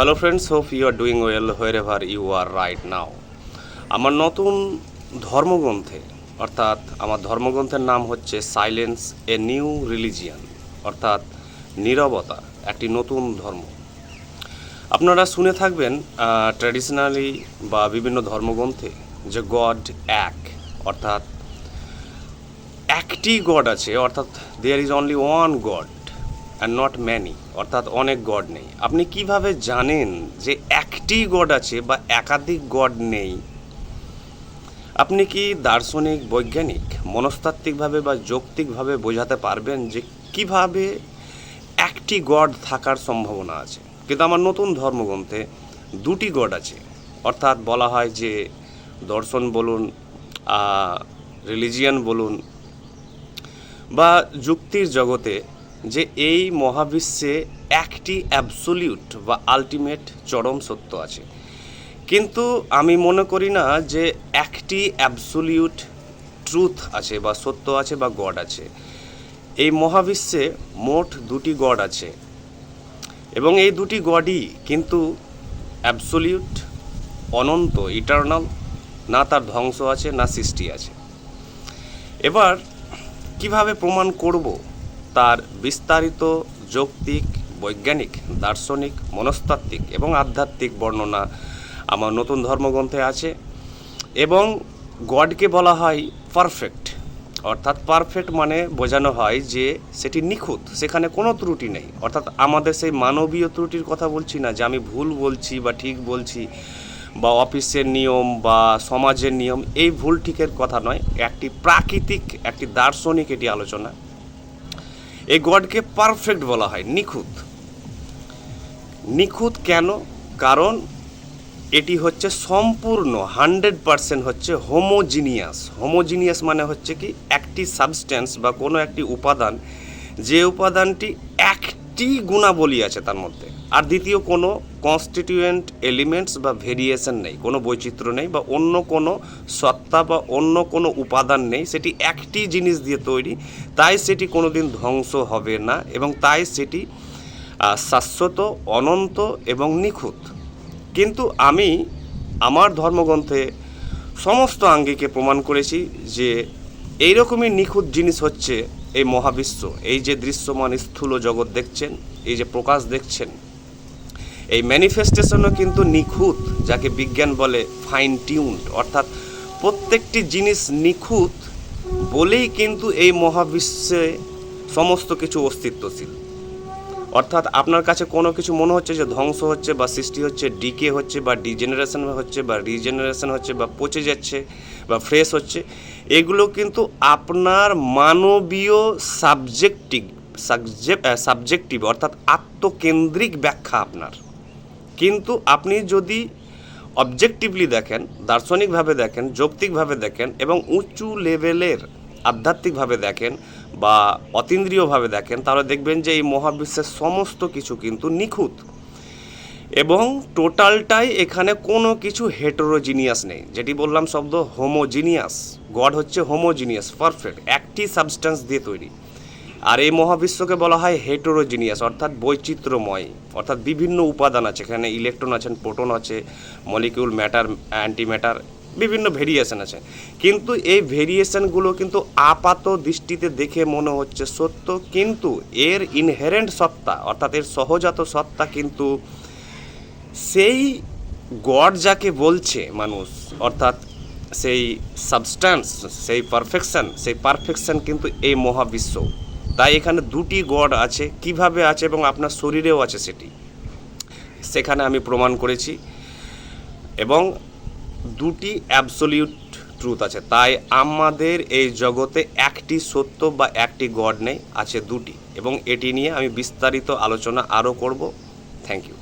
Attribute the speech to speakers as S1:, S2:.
S1: Hello friends hope you are doing well wherever you are right now আমার নতুন ধর্মগ্রন্থে, অর্থাৎ আমার ধর্মগ্রন্থের নাম হচ্ছে সাইলেন্স এ নিউ রিলিজিয়ান অর্থাৎ নীরবতা, একটি নতুন ধর্ম। আপনারা শুনে থাকবেন ট্র্যাডিশনালি বা বিভিন্ন ধর্মগ্রন্থে যে গড এক, অর্থাৎ একটি গড আছে, অর্থাৎ there is only one god and not many অর্থাৎ অনেক গড নেই। আপনি কীভাবে জানেন যে একটি গড আছে বা একাধিক গড নেই? আপনি কি দার্শনিক, বৈজ্ঞানিক, মনস্তাত্ত্বিকভাবে বা যৌক্তিকভাবে বোঝাতে পারবেন যে কীভাবে একটি গড থাকার সম্ভাবনা আছে? কিন্তু আমার নতুন ধর্মগ্রন্থে দুটি গড আছে। অর্থাৎ বলা হয় যে দর্শন বলুন রিলিজিয়ান বলুন, বা যুক্তির জগতে যে এই মহাবিশ্বে একটি অ্যাবসোলিউট বা আলটিমেট চরম সত্য আছে। কিন্তু আমি মনে করি না যে একটি অ্যাবসোলিউট ট্রুথ আছে বা সত্য আছে বা গড আছে। এই মহাবিশ্বে মোট দুটি গড আছে। এবং এই দুটি গডই কিন্তু অ্যাবসোলিউট অনন্ত ইটার্নাল না তার ধ্বংস আছে, না সৃষ্টি আছে। এবার কীভাবে প্রমাণ করব? তার বিস্তারিত যৌক্তিক, বৈজ্ঞানিক, দার্শনিক, মনস্তাত্ত্বিক এবং আধ্যাত্মিক বর্ণনা আমার নতুন ধর্মগ্রন্থে আছে এবং গডকে বলা হয় পারফেক্ট। অর্থাৎ পারফেক্ট মানে বোঝানো হয় যে সেটি নিখুঁত, সেখানে কোনো ত্রুটি নেই। অর্থাৎ আমাদের সেই মানবীয় ত্রুটির কথা বলছি না যে আমি ভুল বলছি বা ঠিক বলছি বা অফিসের নিয়ম বা সমাজের নিয়ম, এই ভুল ঠিকের কথা নয়। একটি প্রাকৃতিক, একটি দার্শনিক এটি আলোচনা। এই গডকে পারফেক্ট বলা হয়, নিখুঁত। নিখুঁত কেন? কারণ এটি হচ্ছে সম্পূর্ণ হান্ড্রেড পারসেন্ট হচ্ছে হোমোজিনিয়াস। হোমোজিনিয়াস মানে হচ্ছে কি, একটি সাবস্ট্যান্স বা কোনো একটি উপাদান, যে উপাদানটি একটি গুণাবলী আছে তার মধ্যে। আর দ্বিতীয়, কোনো কনস্টিটিউয়েন্ট এলিমেন্টস বা ভেরিয়েশন নেই, কোনো বৈচিত্র্য নেই বা অন্য কোনো সত্তা বা অন্য কোনো উপাদান নেই, সেটি একটি জিনিস দিয়ে তৈরি, তাই সেটি কোনো দিন ধ্বংস হবে না এবং তাই সেটি শাশ্বত, অনন্ত এবং নিখুঁত। কিন্তু আমি আমার ধর্মগ্রন্থে সমস্ত আঙ্গিকে প্রমাণ করেছি যে এইরকমই নিখুঁত জিনিস হচ্ছে এই মহাবিশ্ব। এই যে দৃশ্যমান স্থূল জগৎ দেখছেন, এই যে প্রকাশ দেখছেন এই ম্যানিফেস্টেশনও কিন্তু নিখুঁত, যাকে বিজ্ঞান বলে ফাইন টিউনড অর্থাৎ প্রত্যেকটি জিনিস নিখুঁত বলেই কিন্তু এই মহাবিশ্বে সমস্ত কিছু অস্তিত্বশীল। অর্থাৎ আপনার কাছে কোনো কিছু মনে হচ্ছে যে ধ্বংস হচ্ছে বা সৃষ্টি হচ্ছে, ডিকে হচ্ছে বা ডিজেনারেশন হচ্ছে বা রিজেনারেশন হচ্ছে বা পচে যাচ্ছে বা ফ্রেশ হচ্ছে, এগুলো কিন্তু আপনার মানবীয় সাবজেক্টিভ সাবজেক্টিভ অর্থাৎ আত্মকেন্দ্রিক ব্যাখ্যা আপনার। কিন্তু আপনি যদি অবজেক্টিভলি দেখেন, দার্শনিকভাবে দেখেন, যৌক্তিকভাবে দেখেন এবং উঁচু লেভেলের আধ্যাত্মিকভাবে দেখেন বা অতীন্দ্রিয়ভাবে দেখেন, তাহলে দেখবেন যে এই মহাবিশ্বের সমস্ত কিছু কিন্তু নিখুঁত। এবং টোটালটাই এখানে কোনো কিছু হেটেরোজিনিয়াস নেই। যেটি বললাম শব্দ হোমোজিনিয়াস গড হচ্ছে হোমোজিনিয়াস পারফেক্ট একটি সাবস্ট্যান্স দিয়ে তৈরি। আর এই মহাবিশ্বকে বলা হয় হেটেরোজিনিয়াস অর্থাৎ বৈচিত্র্যময়, অর্থাৎ বিভিন্ন উপাদান আছে। এখানে ইলেকট্রন আছেন প্রোটন আছে মলিকিউল ম্যাটার অ্যান্টিম্যাটার বিভিন্ন ভেরিয়েশন আছে। কিন্তু এই ভেরিয়েশনগুলো কিন্তু আপাত দৃষ্টিতে দেখে মনে হচ্ছে সত্য, কিন্তু এর ইনহেরেন্ট সত্তা, অর্থাৎ এর সহজাত সত্তা কিন্তু সেই গড যাকে বলছে মানুষ, অর্থাৎ সেই সাবস্ট্যান্স সেই পারফেকশন সেই পারফেকশন কিন্তু এই মহাবিশ্ব। তাই এখানে দুটি গড আছে, কীভাবে আছে এবং আপনার শরীরেও আছে সেটি। সেখানে আমি প্রমাণ করেছি। এবং দুটি অ্যাবসলিউট ট্রুথ আছে। তাই আমাদের এই জগতে একটি সত্য বা একটি গড নেই, আছে দুটি। এবং এটি নিয়ে আমি বিস্তারিত আলোচনা আরও করব। Thank you